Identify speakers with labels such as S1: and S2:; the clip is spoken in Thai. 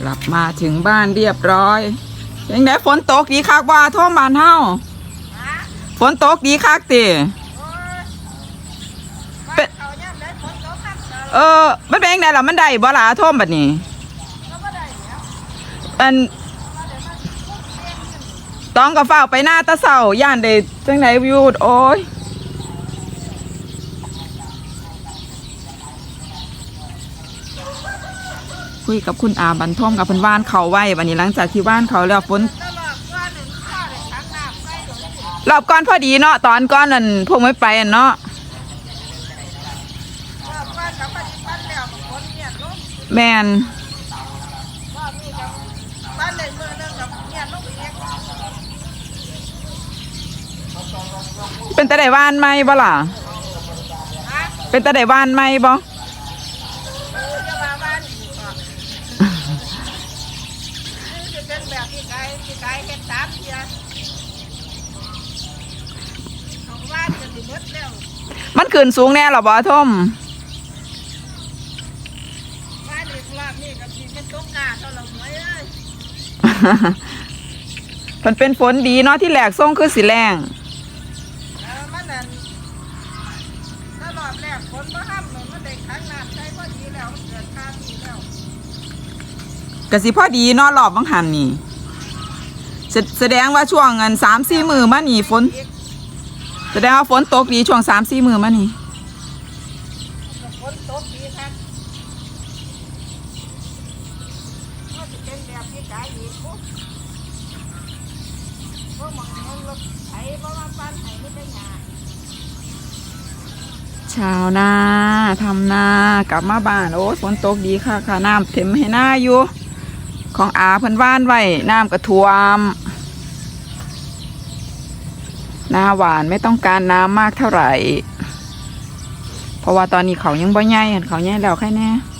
S1: กลับมาถึงบ้านเรียบร้อยยังไงฝนตกดีคักว่าท่วมบ้านเฮาฝนตกดีคักติเป็น
S2: เขาย่ำได้ฝนตกครับเออ
S1: เออ มันเป็นยังไงล่ะมันได้บ่ล่ะท่วมบัดนี้
S2: ก็บ่ได้แล้ว
S1: อันต้องกับเฝ้าวไปหน้าตะเสาย่านได้จังไหนวิวโอ้ย คุยกับคุณอาบันท่อมกับเพิ่นว่านเขาไว้วันนี้หลังจากที่ว่านเขาแล้วฝน
S2: ตลอดว่าหนึ่งข้าวเลยทั้งน้ำไปโดน
S1: รอบก่อนพอดีเนาะตอนก่อนนั่นพวกไม่ไปอันเนาะ
S2: แล้วฝนเนี่ยลง
S1: แมน
S2: ว่ามีกับบ้านเลยเมื่อยลงเอง
S1: เป็นตะไดว่านไหมบ่ล่ะ เป็นตะไดว่านไหมบ่
S2: เออจะมาบ้านอีกอะนี่จะเป็น แบบที่ไกลที่ไกลเห็ดสามเทียของบ้านจะสิหมดแล้ว
S1: มันขึ้นสูงแน่หรอบ่ท่อม
S2: บ้านอีกรอบนี่กับที่เป็นตกกาเท่าเราหวยเอ้ย
S1: มันเป็นฝนดีเนาะที่แหลกส่งคือสิแรง
S2: เออมันนั่นถ้ารอบแรกฝนมาห้ามเลยมันได้ขังน้ำใช้พอดีแล้วมันเกิดข้ามดีแล้ว
S1: กสิพอดีเนาะรอบบังหันนี่แสแสดงว่าช่วงเงินสามสี่มือมานี่ฝน แสดงว่าฝนตกดีช่วงสามสี่มือมานี่
S2: ฝนตกดีครับก็จะเป็นแบบที่กายอีกปุ๊บพวกมองเงินรถไถเพราะว่าบ้านไถไม่ได้หยา
S1: ชาวนาทำนากลับมาบ้านโอ้ฝนตกดีค่ะค่ะน้ำเต็มให้หน้าอยู่ ของอาเพิ่นว่านไว้น้ำกระท่วมหน้าหวานไม่ต้องการน้ำมากเท่าไหร่ เพราะว่าตอนนี้เขายังบ่ใหญ่เขาใหญ่แล้วแค่แน่
S2: เ